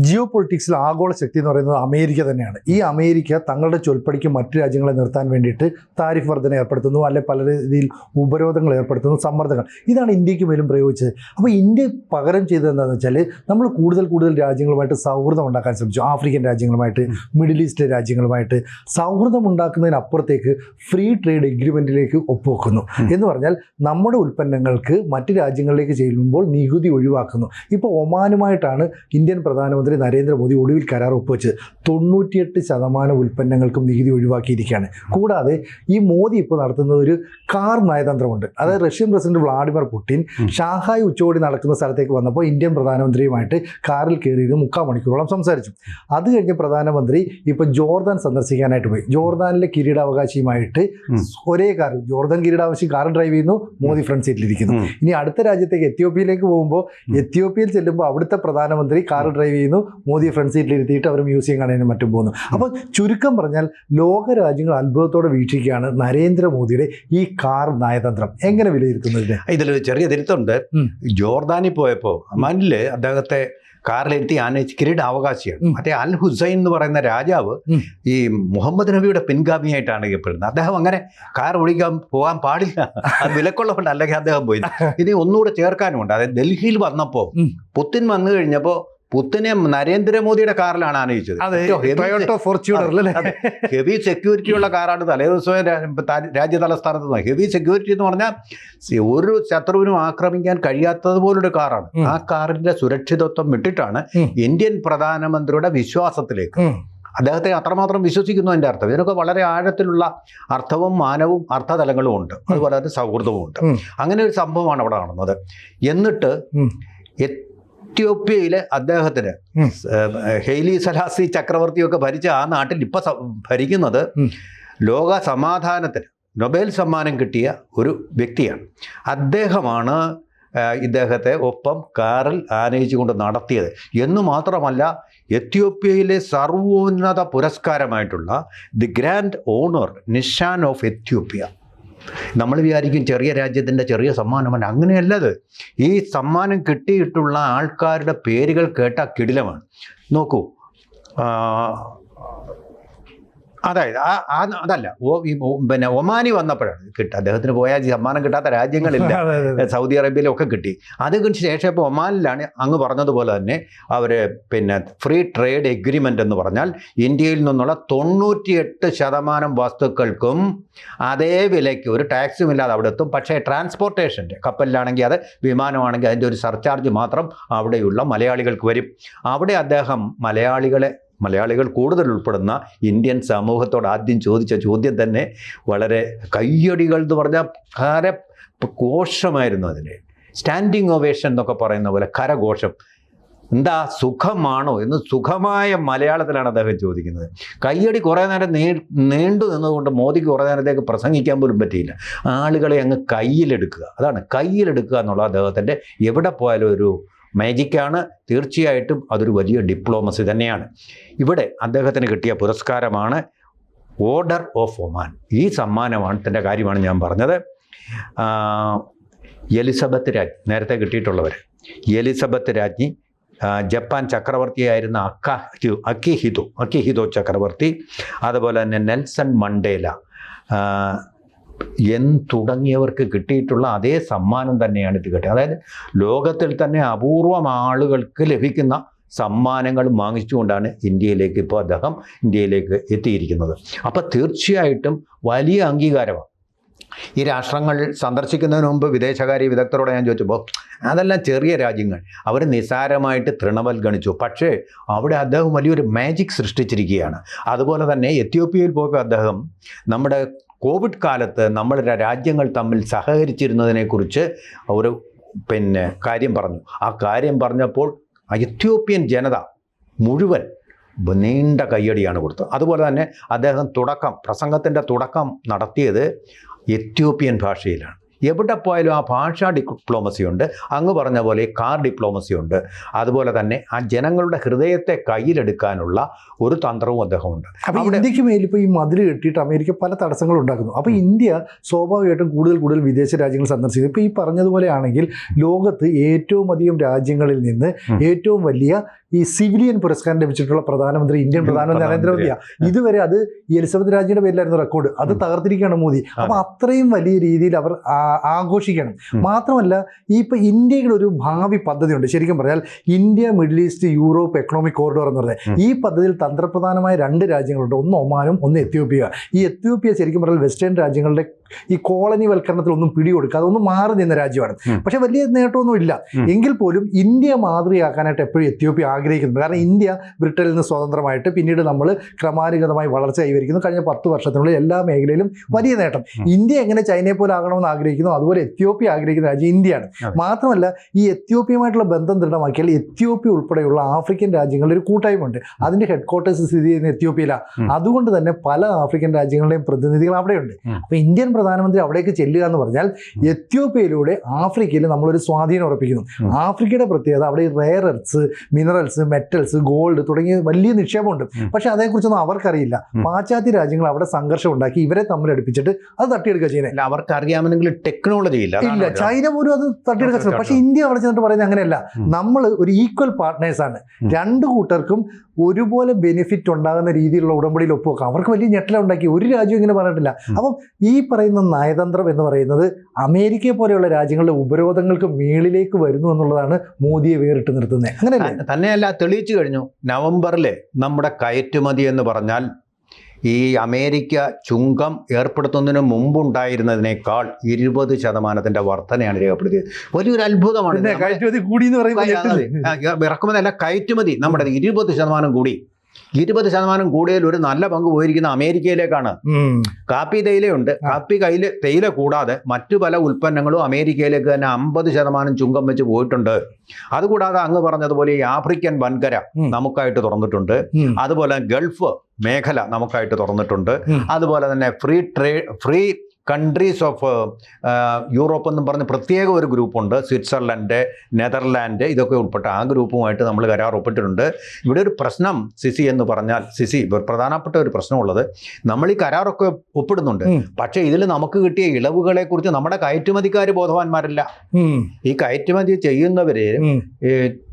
ജിയോ പൊളിറ്റിക്സിൽ ആഗോള ശക്തി എന്ന് പറയുന്നത് അമേരിക്ക തന്നെയാണ്. ഈ അമേരിക്ക തങ്ങളുടെ ചൊൽപ്പടിക്ക് മറ്റു രാജ്യങ്ങളെ നിർത്താൻ വേണ്ടിയിട്ട് താരിഫ് വർധന ഏർപ്പെടുത്തുന്നു അല്ലെ പല രീതിയിൽ ഉപരോധങ്ങൾ ഏർപ്പെടുത്തുന്നു സമ്മർദ്ദങ്ങൾ. ഇതാണ് ഇന്ത്യയ്ക്ക് മേലും പ്രയോഗിച്ചത്. അപ്പോൾ ഇന്ത്യ പകരം ചെയ്തത് എന്താണെന്ന് വെച്ചാൽ നമ്മൾ കൂടുതൽ കൂടുതൽ രാജ്യങ്ങളുമായിട്ട് സൗഹൃദം ഉണ്ടാക്കാൻ ശ്രമിച്ചു. ആഫ്രിക്കൻ രാജ്യങ്ങളുമായിട്ട് മിഡിൽ ഈസ്റ്റ് രാജ്യങ്ങളുമായിട്ട് സൗഹൃദം ഉണ്ടാക്കുന്നതിനപ്പുറത്തേക്ക് ഫ്രീ ട്രേഡ് എഗ്രിമെന്റിലേക്ക് ഒപ്പുവെക്കുന്നു. എന്ന് പറഞ്ഞാൽ നമ്മുടെ ഉൽപ്പന്നങ്ങൾക്ക് മറ്റ് രാജ്യങ്ങളിലേക്ക് ചെല്ലുമ്പോൾ നികുതി ഒഴിവാക്കുന്നു. ഇപ്പോൾ ഒമാനുമായിട്ടാണ് ഇന്ത്യൻ പ്രധാനമന്ത്രി നരേന്ദ്രമോദി ഒടുവിൽ കരാർ ഒപ്പുവെച്ചത് തൊണ്ണൂറ്റിയെട്ട് ശതമാനം ഉൽപ്പന്നങ്ങൾക്കും നികുതി ഒഴിവാക്കിയിരിക്കുകയാണ്. കൂടാതെ ഈ മോദി ഇപ്പോൾ നടത്തുന്നത് ഒരു കാർ നയതന്ത്രമുണ്ട്. അതായത് Russian president Vladimir Putin Shanghai ഉച്ചകോടി നടക്കുന്ന സ്ഥലത്തേക്ക് വന്നപ്പോൾ ഇന്ത്യൻ പ്രധാനമന്ത്രിയുമായിട്ട് കാറിൽ കയറിയിരുന്ന് മുക്കാൽ മണിക്കൂറോളം സംസാരിച്ചു. അത് കഴിഞ്ഞ് പ്രധാനമന്ത്രി ഇപ്പോൾ ജോർദാൻ സന്ദർശിക്കാനായിട്ട് പോയി. ജോർദാനിലെ കിരീടാവകാശിയുമായിട്ട്. ഒരേ കാറിൽ ജോർദാൻ കിരീടാവകാശി കാർ ഡ്രൈവ് ചെയ്യുന്നു മോദി ഫ്രണ്ട് സീറ്റിലിരിക്കുന്നു. ഇരിക്കുന്നു ഇനി അടുത്ത രാജ്യത്തേക്ക് എത്യോപ്യയിലേക്ക് പോകുമ്പോൾ എത്യോപ്യയിൽ ചെല്ലുമ്പോൾ അവിടുത്തെ പ്രധാനമന്ത്രി കാർ ഡ്രൈവ് ചെയ്യുന്നു മോദിയെ ഫ്രണ്ട് സീറ്റിലിരുത്തിയിട്ട് അവർ മ്യൂസിയം കാണാനും മറ്റും പോകുന്നു. അപ്പോൾ ചുരുക്കം പറഞ്ഞാൽ ലോക രാജ്യങ്ങൾ അത്ഭുതത്തോടെ വീക്ഷിക്കുകയാണ് നരേന്ദ്രമോദിയുടെ ഈ കാർ നയതന്ത്രം. എങ്ങനെ വിലയിരുത്തുന്നത് ഇതിലൊരു ചെറിയ തിരുത്തുണ്ട്. ജോർദാനിൽ പോയപ്പോൾ മനിൽ അദ്ദേഹത്തെ കാറിലെത്തി ആന കിരീട അവകാശിയാണ്. മറ്റേ അൽ ഹുസൈൻ എന്ന് പറയുന്ന രാജാവ് ഈ മുഹമ്മദ് നബിയുടെ പിൻഗാമിയായിട്ടാണ് അറിയപ്പെടുന്നത് അദ്ദേഹം അങ്ങനെ കാർ ഓടിക്കാൻ പോകാൻ പാടില്ല. അത് വിലക്കുള്ളതുകൊണ്ട് അല്ലെങ്കിൽ അദ്ദേഹം പോയി. ഇനി ഒന്നുകൂടെ ചേർക്കാനുമുണ്ട്. അതായത് ഡൽഹിയിൽ വന്നപ്പോൾ. പുത്തിൻ വന്നു കഴിഞ്ഞപ്പോൾ പുത്തിനെ നരേന്ദ്രമോദിയുടെ കാറിലാണ് ആനയിച്ചത്. അല്ലേ? ഹെവി സെക്യൂരിറ്റി ഉള്ള കാറാണ് തലേദിവസം രാ- രാജ്യ തലസ്ഥാനത്ത് നിന്ന്. ഹെവി സെക്യൂരിറ്റി എന്ന് പറഞ്ഞാൽ ഒരു ശത്രുവിനും ആക്രമിക്കാൻ കഴിയാത്തതുപോലൊരു കാറാണ്. ആ കാറിന്റെ സുരക്ഷിതത്വം വിട്ടിട്ടാണ് ഇന്ത്യൻ പ്രധാനമന്ത്രിയുടെ വിശ്വാസത്തിലേക്ക്. അദ്ദേഹത്തെ അത്രമാത്രം വിശ്വസിക്കുന്നു എന്റെ അർത്ഥം. ഇതിനൊക്കെ വളരെ ആഴത്തിലുള്ള അർത്ഥവും മാനവും അർത്ഥതലങ്ങളും ഉണ്ട്. അതുപോലെ തന്നെ സൗഹൃദവും ഉണ്ട്. അങ്ങനെ ഒരു സംഭവമാണ് അവിടെ നടന്നത്. എന്നിട്ട്. എത്യോപ്യയിലെ അദ്ദേഹത്തിന് ഹെയ്ലി സലാസി ചക്രവർത്തിയൊക്കെ ഭരിച്ച ആ നാട്ടിൽ ഇപ്പൊ ഭരിക്കുന്നത് ലോക സമാധാനത്തിന് നൊബേൽ സമ്മാനം കിട്ടിയ ഒരു വ്യക്തിയാണ്. അദ്ദേഹമാണ് ഇദ്ദേഹത്തെ ഒപ്പം കാറിൽ ആനയിച്ചുകൊണ്ട് നടത്തിയത്. എന്നു മാത്രമല്ല എത്യോപ്യയിലെ സർവോന്നത പുരസ്കാരമായിട്ടുള്ള the grand honour Nishan of Ethiopia. നമ്മൾ വിചാരിക്കും ചെറിയ രാജ്യത്തിന്റെ ചെറിയ സമ്മാനമാണ് അങ്ങനെയല്ലത്. ഈ സമ്മാനം കിട്ടിയിട്ടുള്ള ആൾക്കാരുടെ പേരുകൾ കേട്ട കിടിലമാണ്. നോക്കൂ അതായത് ആ ആ- അതല്ല. പിന്നെ ഒമാനി വന്നപ്പോഴാണ് കിട്ടുക. അദ്ദേഹത്തിന് പോയാൽ സമ്മാനം കിട്ടാത്ത രാജ്യങ്ങളില്ല. സൗദി അറേബ്യയിലൊക്കെ കിട്ടി. അത് കഴിഞ്ഞ ശേഷം ഇപ്പോൾ ഒമാനിലാണ് അങ്ങ് പറഞ്ഞതുപോലെ തന്നെ അവർ പിന്നെ ഫ്രീ ട്രേഡ് എഗ്രിമെന്റ് എന്ന് പറഞ്ഞാൽ ഇന്ത്യയിൽ നിന്നുള്ള തൊണ്ണൂറ്റിയെട്ട് ശതമാനം വസ്തുക്കൾക്കും അതേ വിലയ്ക്ക് ഒരു ടാക്സും ഇല്ലാതെ അവിടെ എത്തും. പക്ഷേ ട്രാൻസ്പോർട്ടേഷന്റെ കപ്പലിലാണെങ്കിൽ അത് വിമാനമാണെങ്കിൽ അതിന്റെ ഒരു സർചാർജ് മാത്രം അവിടെയുള്ള മലയാളികൾക്ക് വരും. അവിടെ അദ്ദേഹം മലയാളികളെ മലയാളികൾ കൂടുതൽ ഉൾപ്പെടുന്ന ഇന്ത്യൻ സമൂഹത്തോട് ആദ്യം ചോദിച്ച ചോദ്യം തന്നെ വളരെ കയ്യടികൾ എന്ന് പറഞ്ഞാൽ കര ഘോഷമായിരുന്നു അതിന്. സ്റ്റാൻഡിങ് ഒവേഷൻ എന്നൊക്കെ പറയുന്ന പോലെ കരഘോഷം എന്താ സുഖമാണോ എന്ന് സുഖമായ മലയാളത്തിലാണ് അദ്ദേഹം ചോദിക്കുന്നത്. കയ്യടി കുറേ നേരം നീ നീണ്ടു നിന്നതുകൊണ്ട് മോദിക്ക് കുറേ നേരത്തേക്ക് പ്രസംഗിക്കാൻ പോലും പറ്റിയില്ല. ആളുകളെ അങ്ങ് കയ്യിലെടുക്കുക. അതാണ് കയ്യിലെടുക്കുക എന്നുള്ള അദ്ദേഹത്തിന്റെ എവിടെ പോയാലും ഒരു മാജിക്കാണ്. തീർച്ചയായിട്ടും അതൊരു വലിയ ഡിപ്ലോമസി തന്നെയാണ്. ഇവിടെ അദ്ദേഹത്തിന് കിട്ടിയ പുരസ്കാരമാണ് ഓർഡർ ഓഫ് ഒമാൻ ഈ സമ്മാനമാണ് തന്റെ കാര്യമാണ് ഞാൻ പറഞ്ഞത്. എലിസബത്ത് രാജ്ഞി നേരത്തെ കിട്ടിയിട്ടുള്ളവർ എലിസബത്ത് രാജ്ഞി ജപ്പാൻ ചക്രവർത്തിയായിരുന്ന അക്ക അക്കിഹിതോ അക്കിഹിതോ ചക്രവർത്തി. അതുപോലെ തന്നെ നെൽസൺ മണ്ടേല. എൻ തുടങ്ങിയവർക്ക് കിട്ടിയിട്ടുള്ള അതേ സമ്മാനം തന്നെയാണ് ഇത് കിട്ടിയത്. അതായത് ലോകത്തിൽ തന്നെ അപൂർവം ആളുകൾക്ക് ലഭിക്കുന്ന സമ്മാനങ്ങൾ വാങ്ങിച്ചുകൊണ്ടാണ് ഇന്ത്യയിലേക്ക് ഇപ്പോൾ അദ്ദേഹം ഇന്ത്യയിലേക്ക് എത്തിയിരിക്കുന്നത്. അപ്പോൾ തീർച്ചയായിട്ടും വലിയ അംഗീകാരമാണ്. ഈ രാഷ്ട്രങ്ങൾ സന്ദർശിക്കുന്നതിന് മുമ്പ് വിദേശകാര്യ വിദഗ്ധരോട് ഞാൻ ചോദിച്ചപ്പോൾ അതെല്ലാം ചെറിയ രാജ്യങ്ങൾ. അവർ നിസാരമായിട്ട് തൃണവൽ തൃണവൽഗണിച്ചു. പക്ഷേ അവിടെ അദ്ദേഹം വലിയൊരു മാജിക് സൃഷ്ടിച്ചിരിക്കുകയാണ്. അതുപോലെ തന്നെ എത്യോപ്യയിൽ പോയപ്പോൾ അദ്ദേഹം നമ്മുടെ കോവിഡ് കാലത്ത് നമ്മളുടെ രാജ്യങ്ങൾ തമ്മിൽ സഹകരിച്ചിരുന്നതിനെക്കുറിച്ച് ഒരു പിന്നെ കാര്യം പറഞ്ഞു. ആ കാര്യം പറഞ്ഞപ്പോൾ എത്യോപ്യൻ ജനത മുഴുവൻ നീണ്ട കയ്യടിയാണ് കൊടുത്തത്. അതുപോലെ തന്നെ അദ്ദേഹം തുടക്കം പ്രസംഗത്തിന്റെ തുടക്കം നടത്തിയത് എത്യോപ്യൻ ഭാഷയിലാണ്. എവിടെ പോയാലും ആ ഭാഷാ ഡിപ്ലോമസി ഉണ്ട്. അങ്ങ് പറഞ്ഞ പോലെ കാർ ഡിപ്ലോമസി ഉണ്ട്. അതുപോലെ തന്നെ ആ ജനങ്ങളുടെ ഹൃദയത്തെ കയ്യിലെടുക്കാനുള്ള ഒരു തന്ത്രവും അദ്ദേഹമുണ്ട്. അപ്പൊ അവിടെ- ഇന്ത്യയ്ക്ക് മേലിൽ ഇപ്പോൾ ഈ മതിൽ കെട്ടിയിട്ട് അമേരിക്ക പല തടസ്സങ്ങൾ ഉണ്ടാക്കുന്നു. അപ്പോൾ ഇന്ത്യ സ്വാഭാവികമായിട്ടും കൂടുതൽ കൂടുതൽ വിദേശ രാജ്യങ്ങൾ സന്ദർശിക്കുന്നു. ഇപ്പോൾ ഈ പറഞ്ഞതുപോലെയാണെങ്കിൽ ലോകത്ത് ഏറ്റവും അധികം രാജ്യങ്ങളിൽ നിന്ന് ഏറ്റവും വലിയ ഈ സിവിലിയൻ പുരസ്കാരം ലഭിച്ചിട്ടുള്ള പ്രധാനമന്ത്രി ഇന്ത്യൻ പ്രധാനമന്ത്രി നരേന്ദ്രമോദിയാണ് ഇതുവരെ അത് ഈ എലിസബത്ത് രാജിയുടെ പേരിലായിരുന്നു റെക്കോർഡ്. അത് തകർത്തിരിക്കുകയാണ് മോദി. അപ്പൊ അത്രയും വലിയ രീതിയിൽ അവർ ആഘോഷിക്കണം. മാത്രമല്ല ഈ ഇപ്പൊ ഇന്ത്യയുടെ ഒരു ഭാവി പദ്ധതിയുണ്ട്. ശരിക്കും പറഞ്ഞാൽ India Middle East Europe economic corridor എന്ന് പറയുന്നത് ഈ പദ്ധതിയിൽ തന്ത്രപ്രധാനമായ രണ്ട് രാജ്യങ്ങളുണ്ട്. ഒന്ന് ഒമാനും ഒന്ന് എത്യോപ്യ. ഈ എത്യോപ്യ ശരിക്കും പറഞ്ഞാൽ വെസ്റ്റേൺ രാജ്യങ്ങളുടെ ഈ കോളനി വൽക്കരണത്തിൽ ഒന്നും പിടികൊടുക്കുക അതൊന്നും മാറി നിന്ന രാജ്യമാണ്. പക്ഷെ വലിയ നേട്ടമൊന്നും ഇല്ല. എങ്കിൽ പോലും ഇന്ത്യ മാതൃകയാക്കാനായിട്ട് എപ്പോഴും എത്യോപ്യ ആഗ്രഹിക്കുന്നു. കാരണം ഇന്ത്യ ബ്രിട്ടനിൽ നിന്ന് സ്വതന്ത്രമായിട്ട് പിന്നീട് നമ്മൾ ക്രമാനുഗതമായി വളർച്ച കൈവരിക്കുന്നു. കഴിഞ്ഞ പത്ത് വർഷത്തിനുള്ളിൽ എല്ലാ മേഖലയിലും വലിയ നേട്ടം. ഇന്ത്യ എങ്ങനെ ചൈനയെ പോലെ ആകണമെന്ന് ആഗ്രഹിക്കുന്നു അതുപോലെ എത്യോപ്യ ആഗ്രഹിക്കുന്ന രാജ്യം ഇന്ത്യയാണ്. മാത്രമല്ല ഈ എത്യോപ്യയുമായിട്ടുള്ള ബന്ധം ദൃഢമാക്കിയാൽ എത്യോപ്യ ഉൾപ്പെടെയുള്ള ആഫ്രിക്കൻ രാജ്യങ്ങളുടെ ഒരു കൂട്ടായ്മ ഉണ്ട് അതിന്റെ ഹെഡ് ക്വാർട്ടേഴ്സ് സ്ഥിതി ചെയ്യുന്ന എത്യോപ്യയിലാണ്. അതുകൊണ്ട് തന്നെ പല ആഫ്രിക്കൻ രാജ്യങ്ങളുടെയും പ്രതിനിധികൾ അവിടെയുണ്ട്. അപ്പോൾ അപ്പൊ ഇന്ത്യൻ പ്രധാനമന്ത്രി അവിടേക്ക് ചെല്ലുക എന്ന് പറഞ്ഞാൽ എത്യോപ്യയിലൂടെ ആഫ്രിക്കയിൽ നമ്മളൊരു സ്വാധീനം ഉറപ്പിക്കുന്നു. ആഫ്രിക്കയുടെ പ്രത്യേകത അവിടെ rare earths minerals metals gold തുടങ്ങിയ വലിയ നിക്ഷേപമുണ്ട്. പക്ഷെ അതേക്കുറിച്ചൊന്നും അവർക്കറിയില്ല. പാശ്ചാത്യ രാജ്യങ്ങൾ അവിടെ സംഘർഷം ഉണ്ടാക്കി ഇവരെ തമ്മിൽ അടുപ്പിച്ചിട്ട് അത് തട്ടിയെടുക്കുക ചെയ്യുന്നത് അവർക്ക് അറിയാമെങ്കിൽ ടെക്നോളജി ഇല്ല. ഇല്ല ചൈന പോലും അത് തട്ടിയെടുക്കാൻ ശ്രമിക്കും പക്ഷെ ഇന്ത്യ അവിടെ ചെന്നിട്ട് പറയുന്നത് അങ്ങനെയല്ല. നമ്മൾ ഒരു ഈക്വൽ പാർട്ട്നേഴ്സ് ആണ്. രണ്ടു കൂട്ടർക്കും ഒരുപോലെ ബെനിഫിറ്റ് ഉണ്ടാകുന്ന രീതിയിലുള്ള ഉടമ്പടിയിൽ ഒപ്പുവെക്കാം അവർക്ക് വലിയ ഞെട്ടലുണ്ടാക്കി. ഒരു രാജ്യം ഇങ്ങനെ പറഞ്ഞിട്ടില്ല. അപ്പം ഈ പറയുന്ന നയതന്ത്രം എന്ന് പറയുന്നത് അമേരിക്കയെ പോലെയുള്ള രാജ്യങ്ങളുടെ ഉപരോധങ്ങൾക്ക് മേളിലേക്ക് വരുന്നു എന്നുള്ളതാണ് മോദിയെ വേറിട്ട് നിർത്തുന്നത് അങ്ങനെ തന്നെയല്ല തെളിയിച്ചു കഴിഞ്ഞു. നവംബറിലെ നമ്മുടെ കയറ്റുമതി എന്ന് പറഞ്ഞാൽ ഈ അമേരിക്ക ചുങ്കം ഏർപ്പെടുത്തുന്നതിന് മുമ്പുണ്ടായിരുന്നതിനേക്കാൾ ഇരുപത് ശതമാനത്തിന്റെ വർധനയാണ് രേഖപ്പെടുത്തിയത്. വലിയൊരു അത്ഭുതമാണ്. കയറ്റുമതി കൂടി എന്ന് പറയുന്നത് ഇറക്കുമതി അല്ല കയറ്റുമതി. നമ്മുടെ ഇരുപത് ശതമാനം കൂടി. ഇരുപത് ശതമാനം കൂടുതൽ ഒരു നല്ല പങ്ക് പോയിരിക്കുന്ന അമേരിക്കയിലേക്കാണ്. കാപ്പി തേയിലയുണ്ട് കാപ്പി കയ്യിൽ തേയില കൂടാതെ മറ്റു പല ഉൽപ്പന്നങ്ങളും അമേരിക്കയിലേക്ക് തന്നെ അമ്പത് ശതമാനം ചുങ്കം വെച്ച് പോയിട്ടുണ്ട്. അതുകൂടാതെ അങ്ങ് പറഞ്ഞതുപോലെ ഈ ആഫ്രിക്കൻ വൻകര. നമുക്കായിട്ട് തുറന്നിട്ടുണ്ട്. അതുപോലെ ഗൾഫ് മേഖല നമുക്കായിട്ട് തുറന്നിട്ടുണ്ട്. അതുപോലെ തന്നെ free trade free countries of Europe എന്നും പറഞ്ഞ് പ്രത്യേക ഒരു ഗ്രൂപ്പുണ്ട്. സ്വിറ്റ്സർലൻഡ് നെതർലാൻഡ് ഇതൊക്കെ ഉൾപ്പെട്ട ആ ഗ്രൂപ്പുമായിട്ട് നമ്മൾ കരാർ ഒപ്പിട്ടിട്ടുണ്ട് ഇവിടെ ഒരു പ്രശ്നം സിസി എന്ന് പറഞ്ഞാൽ സിസി പ്രധാനപ്പെട്ട ഒരു പ്രശ്നമുള്ളത്. നമ്മൾ ഈ കരാറൊക്കെ ഒപ്പിടുന്നുണ്ട്. പക്ഷേ ഇതിൽ നമുക്ക് കിട്ടിയ ഇളവുകളെ കുറിച്ച് നമ്മുടെ കയറ്റുമതിക്കാർ ബോധവാന്മാരല്ല. ഈ കയറ്റുമതി ചെയ്യുന്നവര്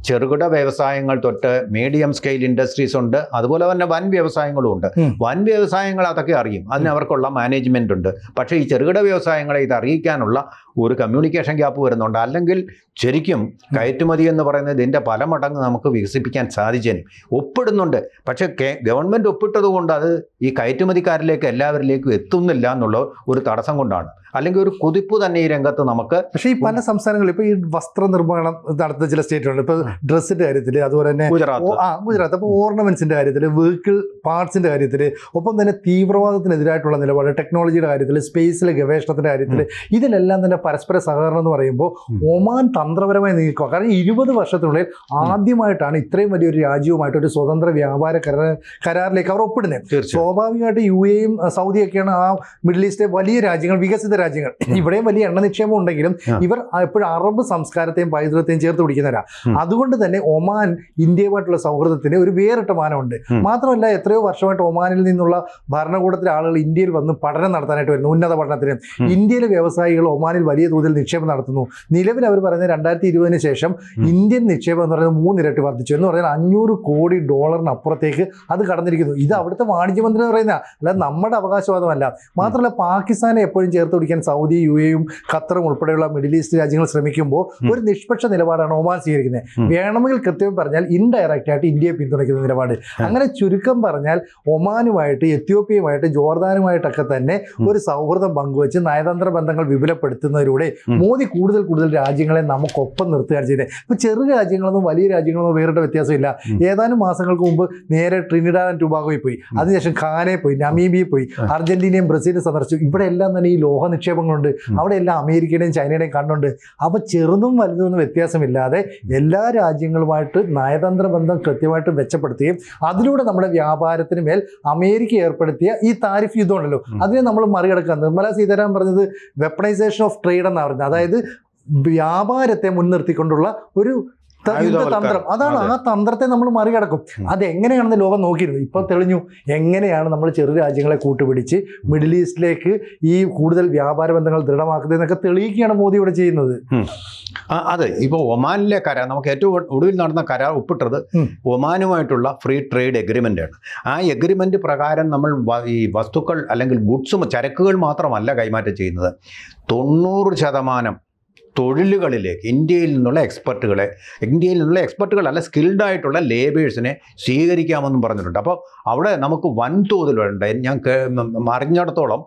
ചെറുകിട വ്യവസായങ്ങൾ തൊട്ട് മീഡിയം സ്കെയിൽ ഇൻഡസ്ട്രീസ് ഉണ്ട്. അതുപോലെ തന്നെ വൻ വ്യവസായങ്ങളും ഉണ്ട്. വൻ വ്യവസായങ്ങൾ അതൊക്കെ അറിയും. അതിന് അവർക്കുള്ള മാനേജ്മെന്റ് ഉണ്ട്. പക്ഷേ ഈ ചെറുകിട വ്യവസായങ്ങളെ ഇത് അറിയിക്കാനുള്ള ഒരു കമ്മ്യൂണിക്കേഷൻ ഗ്യാപ്പ് വരുന്നുണ്ട്. അല്ലെങ്കിൽ ശരിക്കും കയറ്റുമതി എന്ന് പറയുന്നത് ഇതിന്റെ പല മടങ്ങ് നമുക്ക് വികസിപ്പിക്കാൻ സാധിച്ചേനും. ഒപ്പിടുന്നുണ്ട്. പക്ഷേ ഗവൺമെന്റ് ഗവൺമെന്റ് ഒപ്പിട്ടത് കൊണ്ട് അത് ഈ കയറ്റുമതിക്കാരിലേക്ക് എല്ലാവരിലേക്കും എത്തുന്നില്ല എന്നുള്ള ഒരു തടസ്സം കൊണ്ടാണ്. അല്ലെങ്കിൽ ഒരു കുതിപ്പ് തന്നെ ഈ രംഗത്ത് നമുക്ക് പക്ഷേ ഈ പല സംസ്ഥാനങ്ങളിൽ ഇപ്പോൾ ഈ വസ്ത്ര നിർമ്മാണം നടത്തുന്ന ചില സ്റ്റേറ്റുകളുണ്ട്. ഇപ്പോൾ ഡ്രസ്സിന്റെ കാര്യത്തിൽ അതുപോലെ തന്നെ ഗുജറാത്ത്. ആ ഗുജറാത്ത്. അപ്പോൾ ഓർണമെൻസിന്റെ കാര്യത്തിൽ വെഹിക്കിൾ പാർട്സിന്റെ കാര്യത്തിൽ ഒപ്പം തന്നെ തീവ്രവാദത്തിനെതിരായിട്ടുള്ള നിലപാട് ടെക്നോളജിയുടെ കാര്യത്തിൽ സ്പേസിലെ ഗവേഷണത്തിന്റെ കാര്യത്തിൽ ഇതിലെല്ലാം തന്നെ പരസ്പര സഹകരണം എന്ന് പറയുമ്പോൾ ഒമാൻ തന്ത്രപരമായി നീക്കുക കാരണം ഇരുപത് വർഷത്തിനുള്ളിൽ ആദ്യമായിട്ടാണ് ഇത്രയും വലിയൊരു രാജ്യവുമായിട്ട് ഒരു സ്വതന്ത്ര വ്യാപാര കരാർ കരാറിലേക്ക് അവർ ഒപ്പിടുന്നത്. സ്വാഭാവികമായിട്ട് യു എയും സൗദിയൊക്കെയാണ് ആ മിഡിൽ ഈസ്റ്റിലെ വലിയ രാജ്യങ്ങൾ വികസിത രാജ്യങ്ങൾ. ഇവിടെയും വലിയ എണ്ണ നിക്ഷേപം ഉണ്ടെങ്കിലും ഇവർ എപ്പോഴും അറബ് സംസ്കാരത്തെയും പൈതൃകത്തെയും ചേർത്ത് പിടിക്കുന്നവരാ. അതുകൊണ്ട് തന്നെ ഒമാൻ ഇന്ത്യയുമായിട്ടുള്ള സൗഹൃദത്തിന് ഒരു വേറിട്ട മാനമുണ്ട്. മാത്രമല്ല എത്രയോ വർഷമായിട്ട് ഒമാനിൽ നിന്നുള്ള ഭരണകൂടത്തിലെ ആളുകൾ ഇന്ത്യയിൽ വന്ന് പഠനം നടത്താനായിട്ട് വരുന്നു. ഉന്നത പഠനത്തിന്. ഇന്ത്യയിലെ വ്യവസായികൾ ഒമാനിൽ വലിയ തോതിൽ നിക്ഷേപം നടത്തുന്നു. നിലവിൽ അവർ പറയുന്നത് രണ്ടായിരത്തി ഇരുപതിന് ശേഷം ഇന്ത്യൻ നിക്ഷേപം എന്ന് പറയുന്നത് മൂന്നിരട്ടി വർദ്ധിച്ചു. എന്ന് പറഞ്ഞാൽ അഞ്ഞൂറ് കോടി ഡോളറിന് അപ്പുറത്തേക്ക് അത് കടന്നിരിക്കുന്നു. ഇത് അവിടുത്തെ വാണിജ്യ മന്ത്രി എന്ന് പറയുന്ന അല്ല നമ്മുടെ അവകാശവാദമല്ല. മാത്രമല്ല പാകിസ്ഥാനെ എപ്പോഴും ചേർത്ത് പിടിക്കാൻ സൗദി യു എയും ഖത്തറും ഉൾപ്പെടെയുള്ള മിഡിൽ ഈസ്റ്റ് രാജ്യങ്ങൾ ശ്രമിക്കുമ്പോൾ ഒരു നിഷ്പക്ഷ നിലപാടാണ് ഒമാൻ സ്വീകരിക്കുന്നത്. വേണമെങ്കിൽ കൃത്യം പറഞ്ഞാൽ ഇൻഡയറക്റ്റ് ആയിട്ട് ഇന്ത്യയെ പിന്തുണയ്ക്കുന്ന നിലപാട്. അങ്ങനെ ചുരുക്കം പറഞ്ഞാൽ ഒമാനുമായിട്ട് എത്യോപ്യയുമായിട്ട് ജോർദാനുമായിട്ടൊക്കെ തന്നെ. ഒരു സൗഹൃദം പങ്കുവച്ച് നയതന്ത്ര ബന്ധങ്ങൾ വിപുലപ്പെടുത്തുന്നതിലൂടെ ഉം. മോദി കൂടുതൽ കൂടുതൽ രാജ്യങ്ങളെ നമുക്കൊപ്പം നിർത്തുകയാണ് ചെയ്തത്. ഇപ്പൊ ചെറു രാജ്യങ്ങളൊന്നും വലിയ രാജ്യങ്ങളൊന്നും വേറിട്ട വ്യത്യാസമില്ല. ഏതാനും മാസങ്ങൾക്ക് മുമ്പ് നേരെ ട്രിനിഡാഡ് ആൻഡ് ടുബാഗോയിൽ പോയി. അതിനുശേഷം ഖാനെ പോയി നമീബിയെ പോയി. അർജന്റീനയും ബ്രസീലും സന്ദർശിച്ചു. ഇവിടെ എല്ലാം തന്നെ ഈ ലോഹ നിക്ഷേപങ്ങളുണ്ട്. അവിടെ എല്ലാം അമേരിക്കയുടെയും ചൈനയുടെയും കണ്ണുണ്ട്. അപ്പൊ ചെറുതും വലുതൊന്നും വ്യത്യാസമില്ലാതെ എല്ലാ രാജ്യങ്ങളുമായിട്ട് നയതന്ത്ര ബന്ധം കൃത്യമായിട്ട് മെച്ചപ്പെടുത്തുകയും അതിലൂടെ നമ്മുടെ വ്യാപാരത്തിന് മേൽ അമേരിക്ക ഏർപ്പെടുത്തിയ ഈ താരിഫ് യുദ്ധമുണ്ടല്ലോ അതിനെ നമ്മൾ മറികടക്കുക. നിർമ്മല സീതാരാമൻ പറഞ്ഞത് വെപ്പണൈസേഷൻ ഓഫ് ട്രേഡ് എന്നാണ് പറയുന്നത്. അതായത് വ്യാപാരത്തെ മുൻനിർത്തിക്കൊണ്ടുള്ള ഒരു യുദ്ധതന്ത്രം അതാണ് ആ തന്ത്രത്തെ നമ്മൾ മറികടക്കും. അതെങ്ങനെയാണെന്ന് ലോകം നോക്കിയിരുന്നു. ഇപ്പൊ തെളിഞ്ഞു എങ്ങനെയാണ് നമ്മൾ ചെറു രാജ്യങ്ങളെ കൂട്ടുപിടിച്ച് മിഡിൽ ഈസ്റ്റിലേക്ക് ഈ കൂടുതൽ വ്യാപാര ബന്ധങ്ങൾ ദൃഢമാക്കുന്നതെന്നൊക്കെ തെളിയിക്കുകയാണ് മോദി ഇവിടെ ചെയ്യുന്നത്. അതെ. ഇപ്പോൾ ഒമാനിലെ കരാർ നമുക്ക് ഏറ്റവും ഒടുവിൽ നടന്ന കരാർ ഒപ്പിട്ടത് ഒമാനുമായിട്ടുള്ള ഫ്രീ ട്രേഡ് എഗ്രിമെന്റ് ആണ്. ആ എഗ്രിമെന്റ് പ്രകാരം നമ്മൾ ഈ വസ്തുക്കൾ അല്ലെങ്കിൽ ഗുഡ്സും ചരക്കുകൾ മാത്രമല്ല കൈമാറ്റം ചെയ്യുന്നത്. തൊണ്ണൂറ് ശതമാനം തൊഴിലുകളിലേക്ക് ഇന്ത്യയിൽ നിന്നുള്ള എക്സ്പെർട്ടുകളെ ഇന്ത്യയിൽ നിന്നുള്ള എക്സ്പെർട്ടുകളല്ല സ്കിൽഡ് ആയിട്ടുള്ള ലേബേഴ്സിനെ സ്വീകരിക്കാമെന്നും പറഞ്ഞിട്ടുണ്ട്. അപ്പോൾ അവിടെ നമുക്ക് വൻതോതിലുണ്ട്. ഞാൻ അറിഞ്ഞിടത്തോളം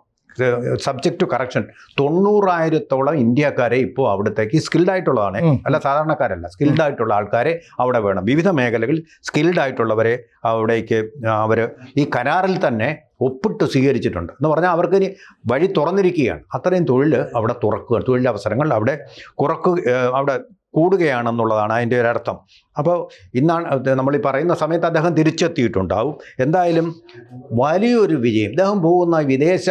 സബ്ജക്ട് ടു കറക്ഷൻ തൊണ്ണൂറായിരത്തോളം ഇന്ത്യക്കാരെ ഇപ്പോൾ അവിടത്തേക്ക് സ്കിൽഡ് ആയിട്ടുള്ളതാണ്. അല്ല സാധാരണക്കാരല്ല. സ്കിൽഡ് ആയിട്ടുള്ള ആൾക്കാരെ അവിടെ വേണം. വിവിധ മേഖലകളിൽ സ്കിൽഡ് ആയിട്ടുള്ളവരെ അവിടേക്ക് അവർ ഈ കരാറിൽ തന്നെ ഒപ്പിട്ട് സ്വീകരിച്ചിട്ടുണ്ട്. എന്ന് പറഞ്ഞാൽ അവർക്ക് ഇനി വഴി തുറന്നിരിക്കുകയാണ്. അത്രയും തൊഴിൽ അവിടെ തുറക്കുക തൊഴിലവസരങ്ങൾ അവിടെ കുറക്കുക അവിടെ കൂടുകയാണെന്നുള്ളതാണ് അതിന്റെ ഒരു അർത്ഥം. അപ്പോൾ ഇന്നാണ് നമ്മൾ ഈ പറയുന്ന സമയത്ത് അദ്ദേഹം തിരിച്ചെത്തിയിട്ടുണ്ടാവും. എന്തായാലും വലിയൊരു വിജയം. അദ്ദേഹം പോകുന്ന വിദേശ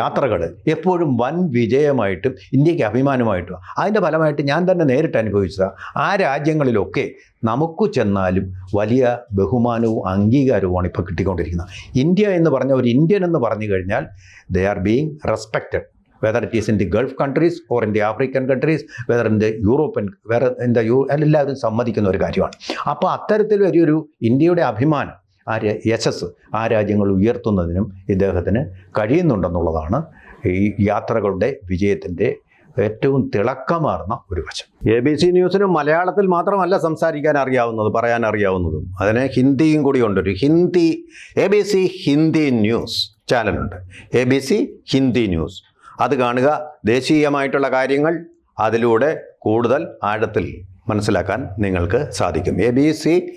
യാത്രകൾ എപ്പോഴും വൻ വിജയമായിട്ടും ഇന്ത്യയ്ക്ക് അഭിമാനമായിട്ടും അതിന്റെ ഫലമായിട്ട് ഞാൻ തന്നെ നേരിട്ട് അനുഭവിച്ചതാണ് ആ രാജ്യങ്ങളിലൊക്കെ നമുക്ക് ചെന്നാലും വലിയ ബഹുമാനവും അംഗീകാരവുമാണ് ഇപ്പോൾ കിട്ടിക്കൊണ്ടിരിക്കുന്നത്. ഇന്ത്യ എന്ന് പറഞ്ഞ ഒരു ഇന്ത്യൻ എന്ന് പറഞ്ഞു കഴിഞ്ഞാൽ they are being respected whether it is in the Gulf countries or in the African countries whether in the European വേറെ ഇൻ ദ യൂ എല്ലാവരും സമ്മതിക്കുന്ന ഒരു കാര്യമാണ്. അപ്പോൾ അത്തരത്തിൽ വലിയൊരു ഇന്ത്യയുടെ അഭിമാനം ആ യശസ് ആ രാജ്യങ്ങൾ ഉയർത്തുന്നതിനും ഇദ്ദേഹത്തിന് കഴിയുന്നുണ്ടെന്നുള്ളതാണ് ഈ യാത്രകളുടെ വിജയത്തിന്റെ ഏറ്റവും തിളക്കമാർന്ന ഒരു വശം. എ ബി സി ന്യൂസിന് മലയാളത്തിൽ മാത്രമല്ല സംസാരിക്കാൻ അറിയാവുന്നത് പറയാൻ അറിയാവുന്നതും. അതിന് ഹിന്ദിയും കൂടി ഉണ്ട്. ഒരു Hindi A B C Hindi news ചാനലുണ്ട്. A B C Hindi news. അത് കാണുക. ദേശീയമായിട്ടുള്ള കാര്യങ്ങൾ അതിലൂടെ കൂടുതൽ ആഴത്തിൽ മനസ്സിലാക്കാൻ നിങ്ങൾക്ക് സാധിക്കും. A B C